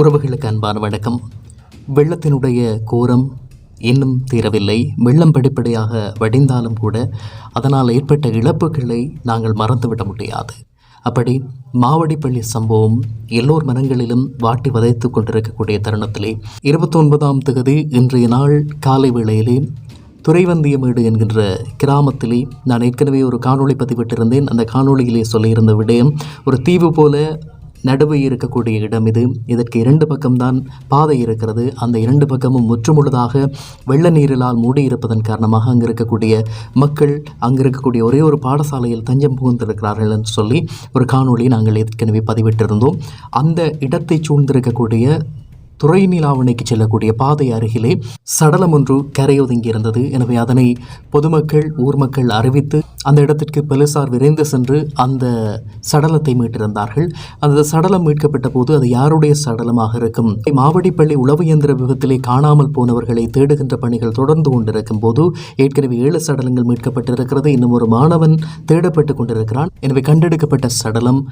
உறவுகளுக்கு அன்பான வணக்கம். வெள்ளத்தினுடைய கோரம் இன்னும் தீரவில்லை. வெள்ளம் படிப்படியாக வடிந்தாலும் கூட அதனால் ஏற்பட்ட இழப்புகளை நாங்கள் மறந்துவிட முடியாது. அப்படி மாவடிப்பள்ளி சம்பவம் எல்லோர் மனங்களிலும் வாட்டி வதைத்து கொண்டிருக்கக்கூடிய தருணத்திலே இருபத்தொன்பதாம் தேதி இன்றைய நாள் காலை வேளையிலே துறைவந்தியமேடு என்கின்ற கிராமத்திலே நான் ஏற்கனவே ஒரு காணொளி பதிவிட்டிருந்தேன். அந்த காணொளியிலே சொல்லியிருந்த விடயம் ஒரு தீவு போல நடுவே இருக்கக்கூடிய இடம் இது. இதற்கு இரண்டு பக்கம்தான் பாதை இருக்கிறது. அந்த இரண்டு பக்கமும் முற்றுமுழுதாக வெள்ள நீரிலால் மூடியிருப்பதன் காரணமாக அங்கு இருக்கக்கூடிய மக்கள் அங்கு இருக்கக்கூடிய ஒரே ஒரு பாடசாலையில் தஞ்சம் புகுந்திருக்கிறார்கள் என்று சொல்லி ஒரு காணொளி நாங்கள் ஏற்கனவே பதிவிட்டிருந்தோம். அந்த இடத்தை சூழ்ந்திருக்கக்கூடிய துறை நிலாவணைக்கு செல்லக்கூடிய பாதை அருகிலே சடலம் ஒன்று கரையொதுங்கி இருந்தது எனவே அதனை பொதுமக்கள் ஊர் மக்கள் அறிவித்து அந்த இடத்திற்கு போலீசார் விரைந்து சென்று அந்த சடலத்தை மீட்டிருந்தார்கள். அந்த சடலம் மீட்கப்பட்ட போது அது யாருடைய சடலமாக இருக்கும்? மாவடிப்பள்ளி உளவு இயந்திர விபத்திலே காணாமல் போனவர்களை தேடுகின்ற பணிகள் தொடர்ந்து கொண்டிருக்கும் போது ஏற்கனவே ஏழு சடலங்கள் மீட்கப்பட்டிருக்கிறது. இன்னும் ஒரு மாணவன் தேடப்பட்டு கொண்டிருக்கிறான். எனவே கண்டெடுக்கப்பட்ட சடலம்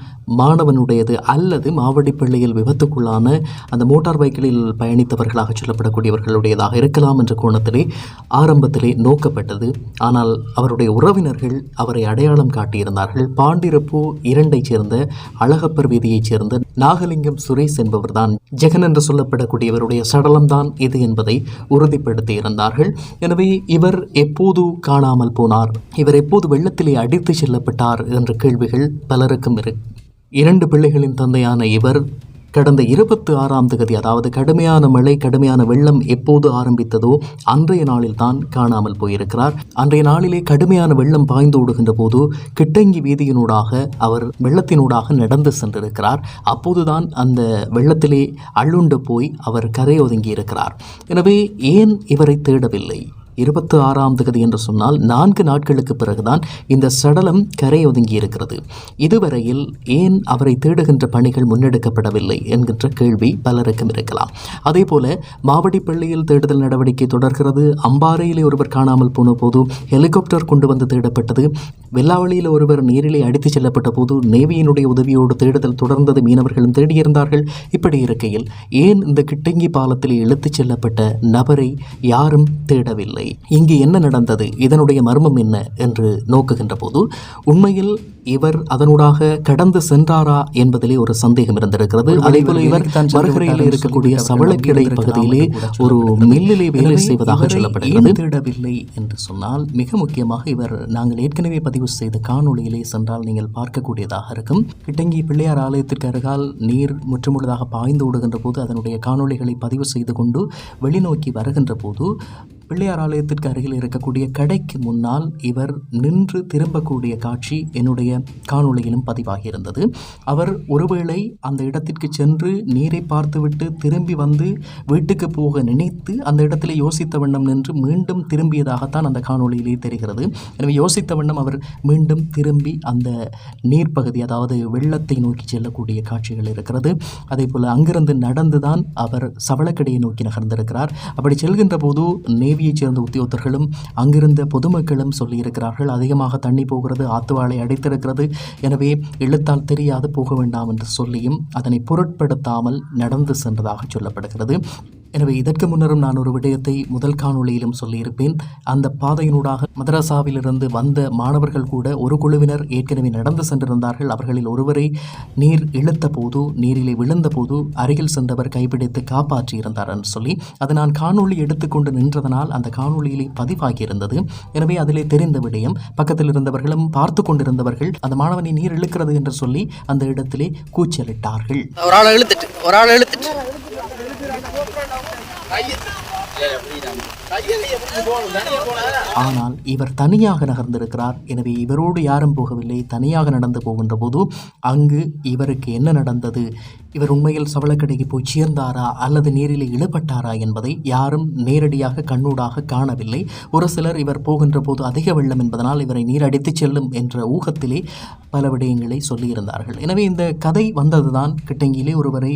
மாணவனுடையது அல்லது மாவடிப்பள்ளியில் விபத்துக்குள்ளான அந்த மோட்டார் பைக் பைக்கில் பயணித்தவர்களாக சொல்லப்படக்கூடியவர்களுடையதாக இருக்கலாம் என்ற கோணத்திலே ஆரம்பத்திலே நோக்கப்பட்டது. ஆனால் அவருடைய உறவினர்கள் அவரை அடையாளம் காட்டியிருந்தார்கள். பாண்டிரப்பு இரண்டைச் சேர்ந்த அழகப்பர் வீதியைச் சேர்ந்த நாகலிங்கம் சுரேஷ் என்பவர்தான் ஜெகன் என்று சொல்லப்படக்கூடியவருடைய சடலம்தான் இது என்பதை உறுதிப்படுத்தி இருந்தார்கள் எனவே இவர் எப்போது காணாமல் போனார்? இவர் எப்போது வெள்ளத்திலே அடித்து செல்லப்பட்டார்? என்ற கேள்விகள் பலருக்கும் இரு இரண்டு பிள்ளைகளின் தந்தையான இவர் கடந்த இருபத்தி ஆறாம் தேதி அதாவது கடுமையான மழை கடுமையான வெள்ளம் எப்போது ஆரம்பித்ததோ அன்றைய நாளில் தான் காணாமல் போயிருக்கிறார். அன்றைய நாளிலே கடுமையான வெள்ளம் பாய்ந்து ஓடுகின்ற போது கிட்டங்கி வீதியினூடாக அவர் வெள்ளத்தினூடாக நடந்து சென்றிருக்கிறார். அப்போதுதான் அந்த வெள்ளத்திலே அள்ளுண்டு போய் அவர் கரை ஒதுங்கி இருக்கிறார் எனவே ஏன் இவரை தேடவில்லை? இருபத்தி ஆறாம் தேதி என்று சொன்னால் நான்கு நாட்களுக்கு பிறகுதான் இந்த சடலம் கரை ஒதுங்கி இருக்கிறது. இதுவரையில் ஏன் அவரை தேடுகின்ற பணிகள் முன்னெடுக்கப்படவில்லை என்கின்ற கேள்வி பலருக்கும் இருக்கலாம். அதே போல மாவடிப்பள்ளியில் தேடுதல் நடவடிக்கை தொடர்கிறது. அம்பாறையிலே ஒருவர் காணாமல் போன போது ஹெலிகாப்டர் கொண்டு வந்து தேடப்பட்டது. வெள்ளாவளியில் ஒருவர் நீரிலே அடித்துச் செல்லப்பட்ட போது நேவியினுடைய உதவியோடு தேடுதல் தொடர்ந்தது மீனவர்களும் தேடியிருந்தார்கள். இப்படி இருக்கையில் ஏன் இந்த கிட்டங்கி பாலத்தில் இழுத்துச் செல்லப்பட்ட நபரை யாரும் தேடவில்லை? இங்கு என்ன நடந்தது? இதனுடைய மர்மம் என்ன? என்று நோக்குகின்ற போது உண்மையில் இவர் அதனூடாக கடந்து சென்றாரா என்பதிலே ஒரு சந்தேகம் இருந்திருக்கிறது. அதே போல இவர் வருகிறையில் இருக்கக்கூடிய சவளக்கிடை பகுதியிலே ஒரு மில்லிலே வேலை செய்வதாக சொல்லப்படுகிறது. தேடவில்லை என்று சொன்னால் மிக முக்கியமாக இவர் நாங்கள் ஏற்கனவே பதிவு செய்த காணொளியிலே சென்றால் நீங்கள் பார்க்கக்கூடியதாக இருக்கும். கிட்டங்கி பிள்ளையார் ஆலயத்திற்கு அருகால் நீர் முற்றுமுழுதாக பாய்ந்து ஓடுகின்ற போது அதனுடைய காணொளிகளை பதிவு செய்து கொண்டு வெளிநோக்கி வருகின்ற போது பிள்ளையார் ஆலயத்திற்கு அருகில் இருக்கக்கூடிய கடைக்கு முன்னால் இவர் நின்று திரும்பக்கூடிய காட்சி என்னுடைய காணொளியிலும் பதிவாகியிருந்தது. அவர் ஒருவேளை அந்த இடத்திற்கு சென்று நீரை பார்த்துவிட்டு திரும்பி வந்து வீட்டுக்கு போக நினைத்து அந்த இடத்திலே யோசித்த வண்ணம் நின்று மீண்டும் திரும்பியதாகத்தான் அந்த காணொளியிலே தெரிகிறது. எனவே யோசித்த வண்ணம் அவர் மீண்டும் திரும்பி அந்த நீர்ப்பகுதி அதாவது வெள்ளத்தை நோக்கி செல்லக்கூடிய காட்சிகள் இருக்கிறது. அதே போல் அங்கிருந்து நடந்துதான் அவர் சவளக்கடையை நோக்கி நகர்ந்திருக்கிறார். அப்படி செல்கின்ற போது நேவியைச் சேர்ந்த உத்தியோகத்தர்களும் அங்கிருந்த பொதுமக்களும் சொல்லியிருக்கிறார்கள் அதிகமாக தண்ணி போகிறது ஆத்துவாளை அடைத்திருக்கிறது. எனவே இழுத்தால் தெரியாது போக வேண்டாம் என்று சொல்லியும் அதனை பொருட்படுத்தாமல் நடந்து சென்றதாக சொல்லப்படுகிறது. எனவே இதற்கு முன்னரும் நான் ஒரு விடயத்தை முதல் காணொளியிலும் சொல்லியிருப்பேன். அந்த பாதையினூடாக மதராசாவிலிருந்து வந்த மாணவர்கள் கூட ஒரு குழுவினர் ஏற்கனவே நடந்து சென்றிருந்தார்கள். அவர்களில் ஒருவரை நீர் இழுத்த போது நீரிலே விழுந்த போது அருகில் சென்றவர் கைப்பிடித்து காப்பாற்றியிருந்தார் என்று சொல்லி அது நான் காணொளி எடுத்துக்கொண்டு நின்றதனால் அந்த காணொளியிலே பதிவாகியிருந்தது. எனவே அதிலே தெரிந்த விடயம் பக்கத்தில் இருந்தவர்களும் பார்த்து கொண்டிருந்தவர்கள் அந்த மாணவனை நீர் இழுக்கிறது என்று சொல்லி அந்த இடத்திலே கூச்சலிட்டார்கள். ஒரு ஆள் இழுத்துட்டு ஒரு ஆள் இழுத்துட்டு. ஆனால் இவர் தனியாக நகர்ந்திருக்கிறார். எனவே இவரோடு யாரும் போகவில்லை. தனியாக நடந்து போகின்ற போது அங்கு இவருக்கு என்ன நடந்தது? இவர் உண்மையில் சவளக்கடைக்கு போய் சேர்ந்தாரா? அல்லது நீரில் இழுபட்டாரா என்பதை யாரும் நேரடியாக கண்ணூடாக காணவில்லை. ஒரு சிலர் இவர் போகின்ற போது அதிக வெள்ளம் என்பதனால் இவரை நீர் அடித்துச் செல்லும் என்ற ஊகத்திலே பல விடயங்களை சொல்லியிருந்தார்கள். எனவே இந்த கதை வந்ததுதான் கிட்டங்கியிலே ஒருவரை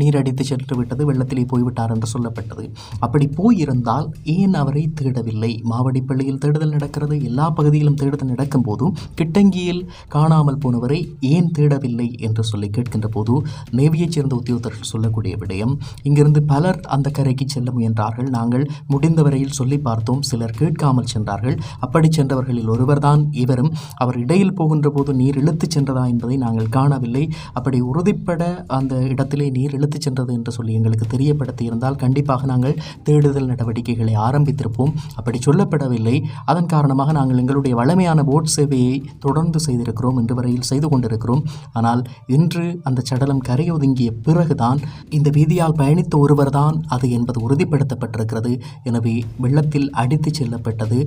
நீர் அடித்து சென்று விட்டது வெள்ளத்திலே போய்விட்டார் என்று சொல்லப்பட்டது. அப்படி போயிருந்தால் ஏன் அவரை தேடவில்லை? மாவடிப்பள்ளியில் தேடுதல் நடக்கிறது எல்லா பகுதியிலும் தேடுதல் நடக்கும் போதும் கிட்டங்கியில் காணாமல் போனவரை ஏன் தேடவில்லை என்று சொல்லி கேட்கின்ற போது நேவியைச் சேர்ந்த உத்தியோகத்தர்கள் சொல்லக்கூடிய விடயம் இங்கிருந்து பலர் அந்த கரைக்கு செல்ல முயன்றார்கள். நாங்கள் முடிந்த வரையில் சொல்லி பார்த்தோம். சிலர் கேட்காமல் சென்றார்கள். அப்படி சென்றவர்களில் ஒருவர்தான் இவரும். அவர் இடையில் போகின்ற போது நீர் நீர் இழுத்துச் சென்றதா என்பதை நாங்கள் காணவில்லை. அப்படி உறுதிப்பட அந்த இடத்திலே நீர் இழுத்துச் சென்றது என்று சொல்லி எங்களுக்கு தெரியப்படுத்தி இருந்தால் கண்டிப்பாக நாங்கள் தேடுதல் நடவடிக்கைகளை ஆரம்பித்திருப்போம். அப்படி சொல்லப்படவில்லை. அதன் காரணமாக நாங்கள் எங்களுடைய வளமையான போட் சேவையை தொடர்ந்து செய்திருக்கிறோம் இன்று வரையில் செய்து கொண்டிருக்கிறோம். ஆனால் இன்று அந்த சடலம் கரையொதுங்கிய பிறகுதான் இந்த வீதியால் பயணித்த ஒருவர்தான் அது என்பது உறுதிப்படுத்தப்பட்டிருக்கிறது. எனவே வெள்ளத்தில் அடித்துச் செல்லப்பட்டது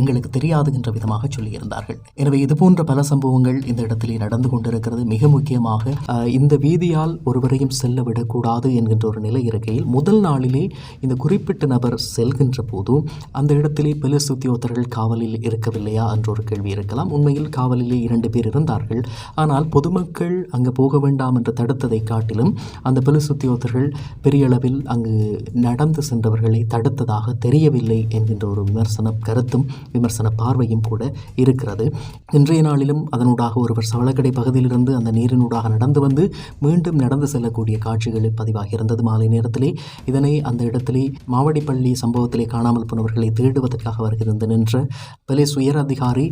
எங்களுக்கு தெரியாது என்ற விதமாக சொல்லியிருந்தார்கள். எனவே இதுபோன்ற பல சம்பவங்கள் இந்த இடத்திலே நடந்து கொண்டிருக்கிறது. மிக முக்கியமாக இந்த வீதியால் ஒருவரையும் செல்ல விடக்கூடாது என்கின்ற ஒரு நிலை இருக்கையில் முதல் நாளிலே இந்த குறிப்பிட்ட நபர் செல்கின்ற போது அந்த இடத்திலே போலீஸ் உத்தியோகத்தர்கள் காவலில் இருக்கவில்லையா என்ற ஒரு கேள்வி இருக்கலாம். உண்மையில் காவலிலே இரண்டு பேர் இருந்தார்கள். ஆனால் பொதுமக்கள் அங்கு போக வேண்டாம் என்று தடுத்ததை காட்டிலும் அந்த போலீஸ் உத்தியோகத்தர்கள் பெரிய அளவில் அங்கு நடந்து சென்றவர்களை தடுத்ததாக தெரியவில்லை என்கின்ற ஒரு விமர்சன கருத்தும் விமர்சன பார்வையும் கூட இருக்கிறது. இன்றைய நாளிலும் அதனூடாக ஒருவர் சவளக்கடை பகுதியிலிருந்து அந்த நீரினூடாக நடந்து வந்து மீண்டும் நடந்து செல்லக்கூடிய காட்சிகள் பதிவாகி இருந்தது. மாலை நேரத்திலே இதனை அந்த இடத்திலே மாவடிப்பள்ளி சம்பவத்திலே காணாமல் போனவர்களை தேடுவதற்காக வருகிறது நின்ற போலீஸ் உயர் அதிகாரி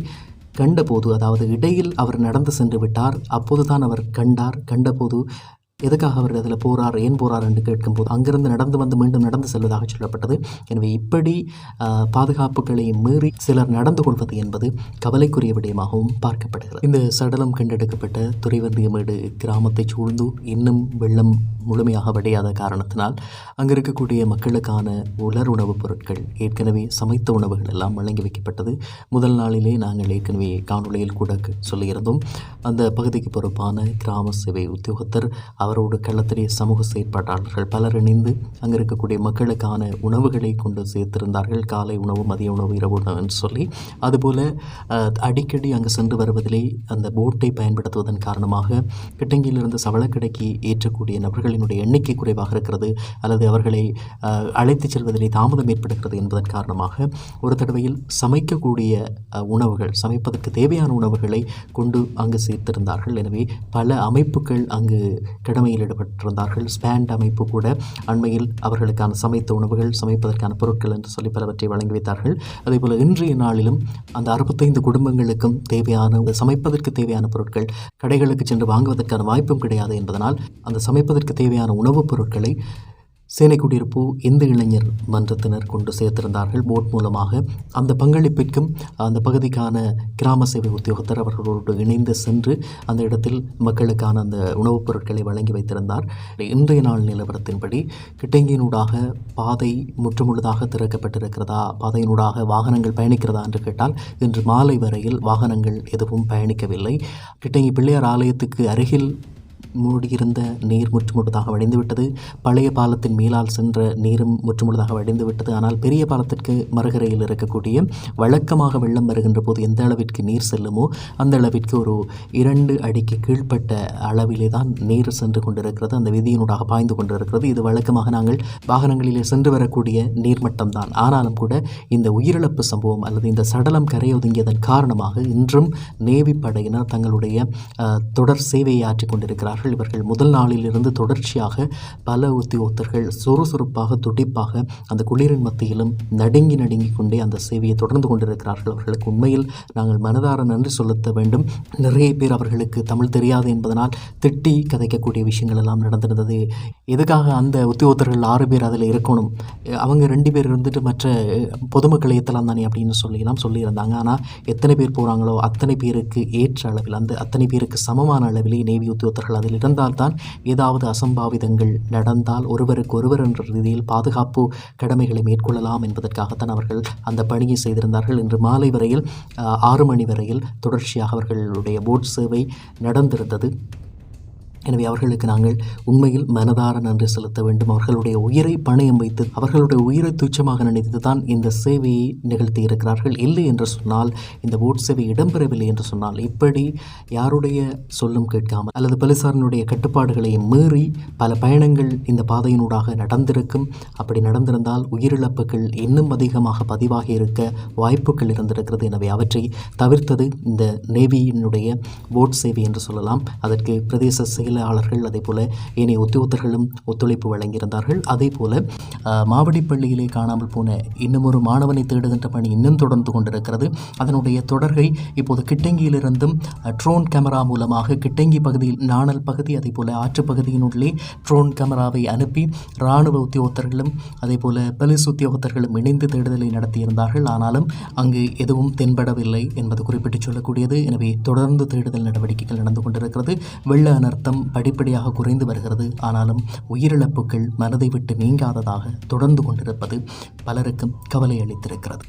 கண்டபோது அதாவது இடையில் அவர் நடந்து சென்று விட்டார். அப்போதுதான் அவர் கண்டார். கண்டபோது எதுக்காக அவர் அதில் போகிறார் ஏன் போகிறார் என்று கேட்கும்போது அங்கிருந்து நடந்து வந்து மீண்டும் நடந்து செல்வதாக சொல்லப்பட்டது. எனவே இப்படி பாதுகாப்புகளை மீறி சிலர் நடந்து கொள்வது என்பது கவலைக்குரிய விடயமாகவும் பார்க்கப்படுகிறது. இந்த சடலம் கண்டெடுக்கப்பட்ட துறைவந்தியமேடு கிராமத்தை சூழ்ந்து இன்னும் வெள்ளம் முழுமையாக வடையாத காரணத்தினால் அங்கு இருக்கக்கூடிய மக்களுக்கான உலர் உணவுப் பொருட்கள் ஏற்கனவே சமைத்த உணவுகள் எல்லாம் வழங்கி வைக்கப்பட்டது. முதல் நாளிலே நாங்கள் ஏற்கனவே காணொளியில் கூட சொல்லியிருந்தோம். அந்த பகுதிக்கு பொறுப்பான கிராம சேவை உத்தியோகத்தர் அவரோடு களத்திலே சமூக செயற்பாட்டாளர்கள் பலர் இணைந்து அங்கே இருக்கக்கூடிய மக்களுக்கான உணவுகளை கொண்டு சேர்த்திருந்தார்கள். காலை உணவு மதிய உணவு இரவு உணவு என்று சொல்லி. அதுபோல் அடிக்கடி அங்கு சென்று வருவதிலே அந்த போட்டை பயன்படுத்துவதன் காரணமாக கிட்டங்கியிலிருந்து சவளக்கடைக்கு ஏற்றக்கூடிய நபர்களினுடைய எண்ணிக்கை குறைவாக இருக்கிறது. அல்லது அவர்களை அழைத்துச் செல்வதிலே தாமதம் ஏற்படுகிறது என்பதன் காரணமாக ஒரு தடவையில் சமைக்கக்கூடிய உணவுகள் சமைப்பதற்கு தேவையான உணவுகளை கொண்டு அங்கு சேர்த்திருந்தார்கள். எனவே பல அமைப்புகள் அங்கு கடமையில் ஈடுபட்டிருந்தார்கள். ஸ்பேண்ட் அமைப்பு கூட அண்மையில் அவர்களுக்கான சமைத்த உணவுகள் சமைப்பதற்கான பொருட்கள் என்று சொல்லி பலவற்றை வழங்கி வைத்தார்கள். அதேபோல் இன்றைய நாளிலும் அந்த அறுபத்தைந்து குடும்பங்களுக்கும் தேவையான சமைப்பதற்கு தேவையான பொருட்கள் கடைகளுக்கு சென்று வாங்குவதற்கான வாய்ப்பும் கிடையாது என்பதனால் அந்த சமைப்பதற்கு தேவையான உணவுப் பொருட்களை சேனை குடியிருப்பு இந்து இளைஞர் மன்றத்தினர் கொண்டு சேர்த்திருந்தார்கள். போட் மூலமாக அந்த பங்களிப்பிற்கும் அந்த பகுதிக்கான கிராம சேவை உத்தியோகத்தர் அவர்களோடு இணைந்து சென்று அந்த இடத்தில் மக்களுக்கான அந்த உணவுப் பொருட்களை வழங்கி வைத்திருந்தார். இன்றைய நாள் நிலவரத்தின்படி கிட்டங்கியினூடாக பாதை முற்றுமுழுதாக திறக்கப்பட்டிருக்கிறதா? பாதையினூடாக வாகனங்கள் பயணிக்கிறதா என்று கேட்டால் இன்று மாலை வரையில் வாகனங்கள் எதுவும் பயணிக்கவில்லை. கிட்டங்கி பிள்ளையார் ஆலயத்துக்கு அருகில் மூடியிருந்த நீர் முற்றுமுழுதாக வடிந்துவிட்டது. பழைய பாலத்தின் மேலால் சென்ற நீரும் முற்றுமுழுதாக வடிந்துவிட்டது. ஆனால் பெரிய பாலத்திற்கு மறுகரையில் இருக்கக்கூடிய வழக்கமாக வெள்ளம் வருகின்ற போது எந்த அளவிற்கு நீர் செல்லுமோ அந்த அளவிற்கு ஒரு இரண்டு அடிக்கு கீழ்ப்பட்ட அளவிலே தான் நீர் சென்று கொண்டிருக்கிறது. அந்த விதியினூடாக பாய்ந்து கொண்டிருக்கிறது. இது வழக்கமாக நாங்கள் வாகனங்களிலே சென்று வரக்கூடிய நீர்மட்டம் தான். ஆனாலும் கூட இந்த உயிரிழப்பு சம்பவம் அல்லது இந்த சடலம் கரையொதுங்கியதன் காரணமாக இன்றும் நேவி படையினர் தங்களுடைய தொடர் சேவையை ஆற்றிக் கொண்டிருக்கிறார்கள். இவர்கள் முதல் நாளிலிருந்து தொடர்ச்சியாக பல உத்தியோகத்தர்கள் சுறுசுறுப்பாக துடிப்பாக அந்த குளிரின் மத்தியிலும் நடுங்கி நடுங்கி கொண்டே அந்த சேவையை தொடர்ந்து கொண்டிருக்கிறார்கள். அவர்களுக்கு உண்மையில் நாங்கள் மனதார நன்றி செலுத்த வேண்டும். நிறைய பேர் அவர்களுக்கு தமிழ் தெரியாது என்பதனால் திட்டி கதைக்கக்கூடிய விஷயங்கள் எல்லாம் நடந்திருந்தது. எதுக்காக அந்த உத்தியோகத்தர்கள் ஆறு பேர் அதில் இருக்கணும்? அவங்க ரெண்டு பேர் இருந்துட்டு மற்ற பொதுமக்கள் பொதுமக்களை ஏற்றலாம் தானே அப்படின்னு சொல்லிலாம் சொல்லியிருந்தாங்க. ஆனால் எத்தனை பேர் போகிறாங்களோ அத்தனை பேருக்கு ஏற்ற அளவில் அந்த அத்தனை பேருக்கு சமமான அளவிலே நேவி உத்தியோகத்தர்கள் அதில் இருந்தால்தான் ஏதாவது அசம்பாவிதங்கள் நடந்தால் ஒருவருக்கு ஒருவர் என்ற ரீதியில் பாதுகாப்பு கடமைகளை மேற்கொள்ளலாம் என்பதற்காகத்தான் அவர்கள் அந்த பணியை செய்திருந்தார்கள். இன்று மாலை வரையில் அஹ், ஆறு மணி வரையில் தொடர்ச்சியாக அவர்களுடைய போட் சேவை நடந்திருந்தது. எனவே அவர்களுக்கு நாங்கள் உண்மையில் மனதார நன்றி செலுத்த வேண்டும். அவர்களுடைய உயிரை பணயம் வைத்து அவர்களுடைய உயிரை துச்சமாக நினைத்து தான் இந்த சேவையை நிகழ்த்தி இருக்கிறார்கள். இல்லை என்று சொன்னால் இந்த ஓட் சேவை இடம்பெறவில்லை என்று சொன்னால் இப்படி யாருடைய சொல்லும் கேட்காமல் அல்லது பலிசாரனுடைய கட்டுப்பாடுகளை மீறி பல பயணங்கள் இந்த பாதையினூடாக நடந்திருக்கும். அப்படி நடந்திருந்தால் உயிரிழப்புகள் இன்னும் அதிகமாக பதிவாகி இருக்க வாய்ப்புகள் இருந்திருக்கிறது. எனவே அவற்றை தவிர்த்தது இந்த நேவியினுடைய போட் சேவை என்று சொல்லலாம். அதற்கு பிரதேச செயல் செயலாளர்கள் அதே போல் ஏனைய உத்தியோகத்தர்களும் ஒத்துழைப்பு வழங்கியிருந்தார்கள். அதே போல் மாவடிப்பள்ளியிலே காணாமல் போன இன்னுமொரு மாணவனை தேடுகின்ற பணி இன்னும் தொடர்ந்து கொண்டிருக்கிறது. அதனுடைய தொடர்கை இப்போது கிட்டங்கியிலிருந்தும் ட்ரோன் கேமரா மூலமாக கிட்டங்கி பகுதியில் நாணல் பகுதி அதே போல் ஆற்றுப்பகுதியினுள்ளே ட்ரோன் கேமராவை அனுப்பி இராணுவ உத்தியோகத்தர்களும் அதே போல் போலீஸ் உத்தியோகத்தர்களும் இணைந்து தேடுதலை நடத்தியிருந்தார்கள். ஆனாலும் அங்கு எதுவும் தென்படவில்லை என்பது குறிப்பிட்டு சொல்லக்கூடியது. எனவே தொடர்ந்து தேடுதல் நடவடிக்கைகள் நடந்து கொண்டிருக்கிறது. வெள்ள அனர்த்தம் படிப்படியாக குறைந்து வருகிறது. ஆனாலும் உயிரிழப்புகள் மனதை விட்டு நீங்காததாக தொடர்ந்து கொண்டிருப்பது பலருக்கும் கவலை அளித்திருக்கிறது.